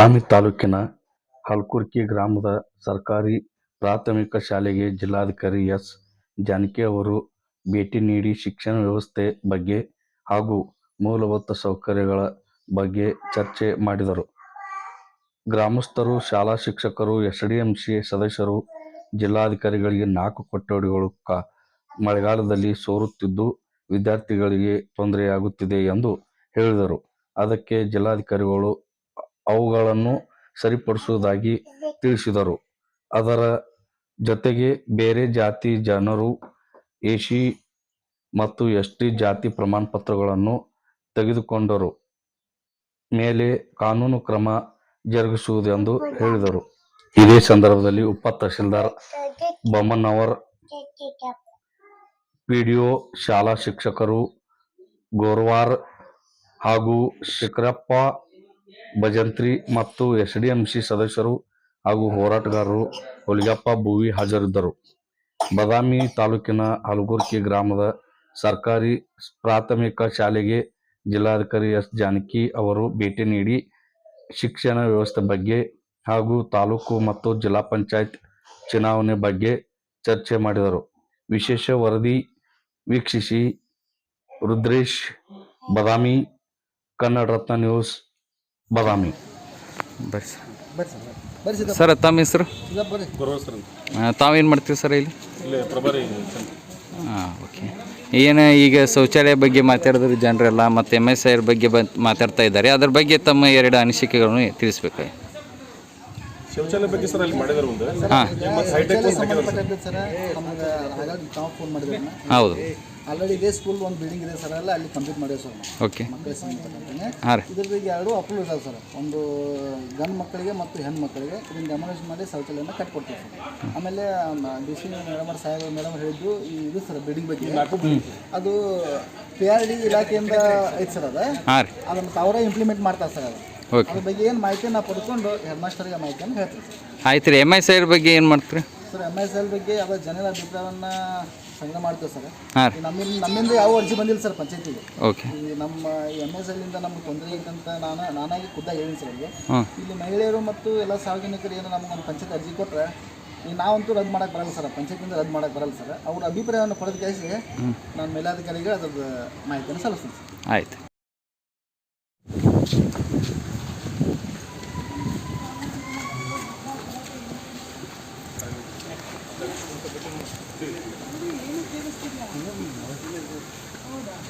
ಬದಾಮಿ ತಾಲೂಕಿನ ಹಲ್ಕುರ್ಕಿ ಗ್ರಾಮದ ಸರ್ಕಾರಿ ಪ್ರಾಥಮಿಕ ಶಾಲೆಗೆ ಜಿಲ್ಲಾಧಿಕಾರಿ ಎಸ್. ಜಾನಕಿ ಅವರು ಭೇಟಿ ನೀಡಿ ಶಿಕ್ಷಣ ವ್ಯವಸ್ಥೆ ಬಗ್ಗೆ ಹಾಗೂ ಮೂಲಭೂತ ಸೌಕರ್ಯಗಳ ಬಗ್ಗೆ ಚರ್ಚೆ ಮಾಡಿದರು. ಗ್ರಾಮಸ್ಥರು, ಶಾಲಾ ಶಿಕ್ಷಕರು, ಎಸ್ಡಿಎಂಸಿ ಸದಸ್ಯರು, ಜಿಲ್ಲಾಧಿಕಾರಿಗಳಿಗೆ ನಾಲ್ಕು ಕೊಠಡಿಗಳು ಕಾ ಮಳೆಗಾಲದಲ್ಲಿ ಸೋರುತ್ತಿದ್ದು ವಿದ್ಯಾರ್ಥಿಗಳಿಗೆ ತೊಂದರೆಯಾಗುತ್ತಿದೆ ಎಂದು ಹೇಳಿದರು. ಅದಕ್ಕೆ ಜಿಲ್ಲಾಧಿಕಾರಿಗಳು ಅವುಗಳನ್ನು ಸರಿಪಡಿಸುವುದಾಗಿ ತಿಳಿಸಿದರು. ಅದರ ಜೊತೆಗೆ ಬೇರೆ ಜಾತಿ ಜನರು, ಎಸಿ ಮತ್ತು ಎಸ್ಟಿ ಜಾತಿ ಪ್ರಮಾಣಪತ್ರಗಳನ್ನು ತೆಗೆದುಕೊಂಡರು. ಮೇಲೆ ಕಾನೂನು ಕ್ರಮ ಜರುಗಿಸುವುದೆಂದು ಹೇಳಿದರು. ಇದೇ ಸಂದರ್ಭದಲ್ಲಿ ಉಪ ತಹಸೀಲ್ದಾರ್ ಬೊಮ್ಮನವರ್, ಪಿಡಿಒ ಶಾಲಾ ಶಿಕ್ಷಕರು ಗೋರ್ವಾರ್ ಹಾಗೂ ಶಿಖರಪ್ಪ ಭಜಂತ್ರಿ ಮತ್ತು ಎಸ್ಡಿಎಂಸಿ ಸದಸ್ಯರು ಹಾಗೂ ಹೋರಾಟಗಾರರು ಹುಲಿಗಪ್ಪ ಭೂವಿ ಹಾಜರಿದ್ದರು. ಬದಾಮಿ ತಾಲೂಕಿನ ಹಲಗುರ್ಕಿ ಗ್ರಾಮದ ಸರ್ಕಾರಿ ಪ್ರಾಥಮಿಕ ಶಾಲೆಗೆ ಜಿಲ್ಲಾಧಿಕಾರಿ ಎಸ್ ಜಾನಕಿ ಅವರು ಭೇಟಿ ನೀಡಿ ಶಿಕ್ಷಣ ವ್ಯವಸ್ಥೆ ಬಗ್ಗೆ ಹಾಗೂ ತಾಲೂಕು ಮತ್ತು ಜಿಲ್ಲಾ ಪಂಚಾಯತ್ ಚುನಾವಣೆ ಬಗ್ಗೆ ಚರ್ಚೆ ಮಾಡಿದರು. ವಿಶೇಷ ವರದಿ ವೀಕ್ಷಿಸಿ ರುದ್ರೇಶ್, ಬದಾಮಿ, ಕನ್ನಡ ರತ್ನ ನ್ಯೂಸ್ ಬದಾಮಿ. ಬರ್ರಿ ಸರ್. ಸರ್ ತಮ್ಮ ಹೆಸರು? ತಾವೇನು ಮಾಡ್ತೀವಿ ಸರ್ ಇಲ್ಲಿ? ಹಾಂ ಓಕೆ. ಏನು ಈಗ ಶೌಚಾಲಯ ಬಗ್ಗೆ ಮಾತಾಡಿದ್ರು ಜನರೆಲ್ಲ ಮತ್ತು ಎಂ ಎಸ್ ಐರ್ ಬಗ್ಗೆ ಬಂದು ಮಾತಾಡ್ತಾ ಇದ್ದಾರೆ. ಅದ್ರ ಬಗ್ಗೆ ತಮ್ಮ ಎರಡು ಅನಿಸಿಕೆಗಳನ್ನು ತಿಳಿಸ್ಬೇಕು. ಶೌಚಾಲಯ ಬಗ್ಗೆ ಸರ್ ಅಲ್ಲಿ ಮಾಡಿದಾರೆ ಒಂದು. ಹಾಂ. ಹೌದು. ಆಲ್ರೆಡಿ ಇದೇ ಸ್ಕೂಲ್ ಒಂದು ಬಿಲ್ಡಿಂಗ್ ಇದೆ ಸರ್ ಅಲ್ಲ ಅಲ್ಲಿ ಕಂಪ್ಲೀಟ್ ಮಾಡ್ಯಾವ ಸರ್ ನಾವು. ಓಕೆ ಮಕ್ಕಳಿಗೆ ಸಂಬಂಧಪಟ್ಟಂತೆ ಹಾಂ ರೀ. ಇದ್ರದ್ದು ಈಗ ಎರಡು ಅಪ್ರೂವ್ ಇದಾವೆ ಸರ್ ಒಂದು ಗಂಡು ಮಕ್ಕಳಿಗೆ ಮತ್ತು ಹೆಣ್ಣು ಮಕ್ಕಳಿಗೆ. ಇದನ್ನು ಡೆಮಾಲಿಷ್ ಮಾಡಿ ಶೌಚಾಲಯನ ಕಟ್ಕೊಡ್ತೀವಿ ಸರ್ ಆಮೇಲೆ ಡಿ ಸಿ ಮೇಡಮ್ ಸಾಹೇಬ್ ಮೇಡಮ್ ಹೇಳಿದ್ದು ಈ ಇದು ಸರ್ ಬಿಲ್ಡಿಂಗ್ ಬಗ್ಗೆ. ಅದು ಪಿ ಆರ್ ಡಿ ಇಲಾಖೆಯಿಂದ ಐತೆ ಸರ್ ಅದು. ಹಾಂ ರೀ. ಅದನ್ನು ತಾವರೇ ಇಂಪ್ಲಿಮೆಂಟ್ ಮಾಡ್ತಾರೆ ಸರ್ ಅದು. ಓಕೆ ಅದ್ರ ಬಗ್ಗೆ ಏನು ಮಾಹಿತಿಯನ್ನು ನಾವು ಪಡ್ಕೊಂಡು ಹೆಡ್ ಮಾಸ್ಟರ್ಗೆ ಮಾಹಿತಿಯನ್ನು ಹೇಳ್ತೀವಿ ಸರ್ ಆಯ್ತು ರೀ ಎಂ ಐ ಐರ್ ಬಗ್ಗೆ ಏನು ಮಾಡ್ತೀರಿ? ಸರ್ ಎಂ ಎಸ್ ಎಲ್ ಬಗ್ಗೆ ಅದರ ಜನರ ಅಭಿಪ್ರಾಯವನ್ನು ಸಂಗ್ರಹ ಮಾಡ್ತೇವೆ ಸರ್. ಹಾಂ ರೀ. ನಮ್ಮಿಂದ ನಮ್ಮಿಂದ ಯಾವ ಅರ್ಜಿ ಬಂದಿಲ್ಲ ಸರ್ ಪಂಚಾಯತಿಗೆ. ಓಕೆ. ಈ ನಮ್ಮ ಎಂ ಎಸ್ ಎಲ್ಲಿಂದ ನಮ್ಗೆ ತೊಂದರೆ ಐತಂತ ನಾನು ನಾನಾಗಿ ಖುದ್ದಾಗಿ ಹೇಳಿನಿ ಸರ್ ಅವ್ರಿಗೆ. ಹ್ಞೂ ಇಲ್ಲಿ ಮಹಿಳೆಯರು ಮತ್ತು ಎಲ್ಲ ಸಾರ್ವಜನಿಕರು ಏನು ನಮ್ಗೆ ಒಂದು ಪಂಚಾಯತ್ ಅರ್ಜಿ ಕೊಟ್ಟರೆ ಈ ನಾವಂತೂ ರದ್ದು ಮಾಡಕ್ಕೆ ಬರಲ್ಲ ಸರ್ ಪಂಚಾಯತಿಂದ ರದ್ದು ಮಾಡಕ್ಕೆ ಬರಲ್ಲ ಸರ್. ಅವ್ರ ಅಭಿಪ್ರಾಯವನ್ನು ಪಡೆದ ಕೇಸಿ ನಾನು ಮೇಲಾಧಿಕಾರಿಗೆ ಅದ್ರದ್ದು ಮಾಹಿತಿಯನ್ನು ಸಲ್ಲಿಸ್ತೀನಿ ಸರ್. ಆಯ್ತು.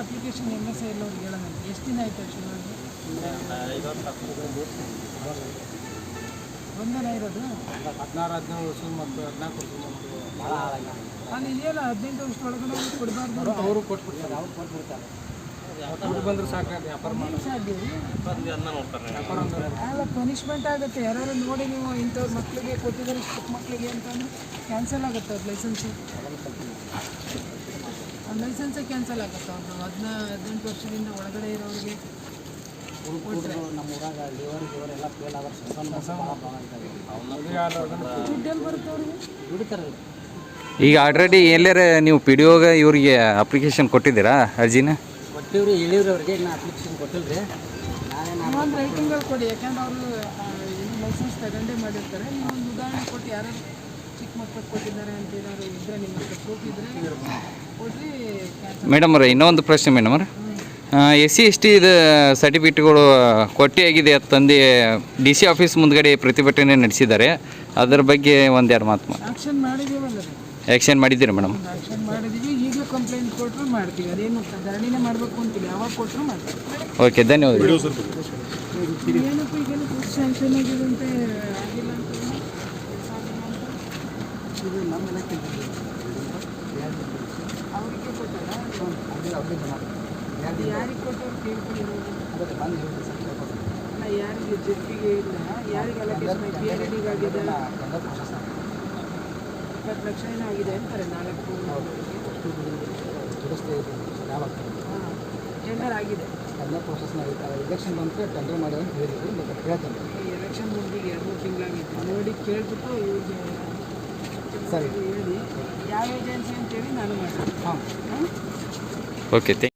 ಅಪ್ಲಿಕೇಶನ್ ಎಸ್ ಐ ಎಲ್ಲ ಅವ್ರಿಗೆ ಹೇಳೋಣ ಎಷ್ಟು ದಿನ ಆಯ್ತು ಇರೋದು ಹದಿನಾರು ಹದಿನಾಲ್ಕು ಭಾಳ ನಾನು ಇದೆಯಲ್ಲ ಹದಿನೆಂಟು ವರ್ಷ ಒಳಗಡೆ ಅವ್ರಿಗೆ ಕೊಡಬಾರ್ದು ಅವರು ಕೊಟ್ಬಿಡ್ತಾರೆ ಅವ್ರು ಕೊಟ್ಬಿಡ್ತಾರೆ. ದುಡ್ಡು ಬಂದ್ರೆ ಸಾಕು ವ್ಯಾಪಾರ ಮಾಡಿ ಅಲ್ಲ ಪನಿಷ್ಮೆಂಟ್ ಆಗುತ್ತೆ. ಯಾರು ನೋಡಿ ನೀವು ಇಂಥವ್ರ ಮಕ್ಕಳಿಗೆ ಕೊಟ್ಟಿದ್ದಾರೆ ಚಿಕ್ಕ ಮಕ್ಕಳಿಗೆ ಅಂತಂದ್ರೆ ಕ್ಯಾನ್ಸಲ್ ಆಗುತ್ತೆ ಅವ್ರ ಲೈಸೆನ್ಸು ಆ ಲೈಸೆನ್ಸೇ ಕ್ಯಾನ್ಸಲ್ ಆಗುತ್ತೆ ಅವ್ರದ್ದು. ಹದಿನಾ ಹದಿನೆಂಟು ವರ್ಷದಿಂದ ಒಳಗಡೆ ಇರೋರಿಗೆ ದುಡ್ಡೆಲ್ಲಿ ಬರುತ್ತೆ ಅವ್ರಿಗೆ? ದುಡಿತಾರೆ. ಈಗ ಆಲ್ರೆಡಿ ಎಲ್ಲಾರ ನೀವು ಪಿ ಡಿ ಒಗೆ ಇವ್ರಿಗೆ ಅಪ್ಲಿಕೇಶನ್ ಕೊಟ್ಟಿದ್ದೀರಾ ಅರ್ಜಿನ? ಕೊಟ್ಟಿವ್ರಿ ಹೇಳಿವ್ರಿ ಅವ್ರಿಗೆ ಇನ್ನು ಅಪ್ಲಿಕೇಶನ್ ಕೊಟ್ಟಿಲ್ರಿ. ನಾನೇ ಒಂದು ತಿಂಗಳು ಕೊಡಿ ಯಾಕಂದ್ರೆ ಅವರು ಲೈಸೆನ್ಸ್ ತಗೊಂಡೇ ಮಾಡಿರ್ತಾರೆ. ನೀವು ಒಂದು ಉದಾಹರಣೆ ಕೊಟ್ಟು ಯಾರು ಚಿಕ್ಕ ಮಕ್ಕಳು ಕೊಟ್ಟಿದ್ದಾರೆ ಅಂತ ಏನಾದ್ರು ಇದ್ರೆ ನಿಮ್ಮ ಹತ್ರ ಪ್ರೂಫ್ ಇದ್ರೆ ಕೊಡ್ರಿ ಮೇಡಮ್ ಅವ್ರೆ ಇನ್ನೊಂದು ಪ್ರಶ್ನೆ ಮೇಡಮ್ ಅವ್ರೆ. ಎಸ್ ಸಿ ಎಸ್ ಟಿ ಇದು ಸರ್ಟಿಫಿಕೇಟ್ಗಳು ಕೊಟ್ಟಿ ಆಗಿದೆ ತಂದು ಡಿ ಸಿ ಆಫೀಸ್ ಮುಂದ್ಗಡೆ ಪ್ರತಿಭಟನೆ ನಡೆಸಿದ್ದಾರೆ. ಅದರ ಬಗ್ಗೆ ಒಂದೆರಡು ಮಾತು ಮಾಡಿದ್ದೀವಲ್ಲ ಆ್ಯಕ್ಷನ್ ಮಾಡಿದ್ದೀರಾ ಮೇಡಮ್? ಆಕ್ಷನ್ ಮಾಡಿದ್ದೀವಿ. ಈಗಲೂ ಕಂಪ್ಲೇಂಟ್ ಕೊಟ್ಟರು ಮಾಡ್ತೀವಿ. ಅದೇನು ಧರಣಿನೇ ಮಾಡಬೇಕು ಅಂತಿಲ್ಲ. ಯಾವಾಗ ಕೊಟ್ಟರು ಮಾಡ್ತೀವಿ. ಓಕೆ ಧನ್ಯವಾದಗಳು. ಏನಪ್ಪ ಈಗೇನು ಫಸ್ಟ್ ಸ್ಯಾಂಕ್ಷನ್ ಆಗಿದೆ ಅಂತ ಆಗಿಲ್ಲ ಅಂತ? ಇದು ನಮ್ಮ ಇಲಾಖೆ ಅವರಿಗೆ ಕೊಟ್ಟಾರ? ಅಲ್ಲಿ ಯಾರಿಗೆ ಕೊಟ್ಟರು ಕೇಳ್ಕೊಂಡಿರೋದು ಅಲ್ಲ ಯಾರಿಗೆ ಜಡ್ಪಿಗೆ ಇಲ್ಲ? ಯಾರಿಗೆ ಅಲೋಕೇಶನ್ ಪಿ ಆರ್ ಡಿಗೆ ಆಗಿದೆ? ಇಪ್ಪತ್ತು ಲಕ್ಷ ಏನಾಗಿದೆ ಆಗಿದೆ ಅಂತಾರೆ ನಾಲ್ಕು. ದುರಸ್ತಿ ಯಾವಾಗ ಟೆಂಡರ್ ಆಗಿದೆ. ಟೆಂಡರ್ ಪ್ರೊಸೆಸ್ನಾಗ ಆಗಿದೆ ಬಂದರೆ ಟೆಂಡರ್ ಮಾಡೋದು ಅಂತ ಹೇಳಿದ್ವಿ ಮತ್ತೆ ಹೇಳ್ತೇನೆ. ಈ ಎಲೆಕ್ಷನ್ ಬಂದು ಎರಡು ಮೂರು ತಿಂಗಳಾಗಿತ್ತು ನೋಡಿ ಕೇಳ್ಬಿಟ್ಟು ಇವ್ರಿಗೆ ಸರಿ. ಹೇಳಿ. ಯಾವ ಏಜೆನ್ಸಿ ಅಂತೇಳಿ ನಾನು ಮಾಡ್ತೀನಿ. ಹಾಂ. ಓಕೆ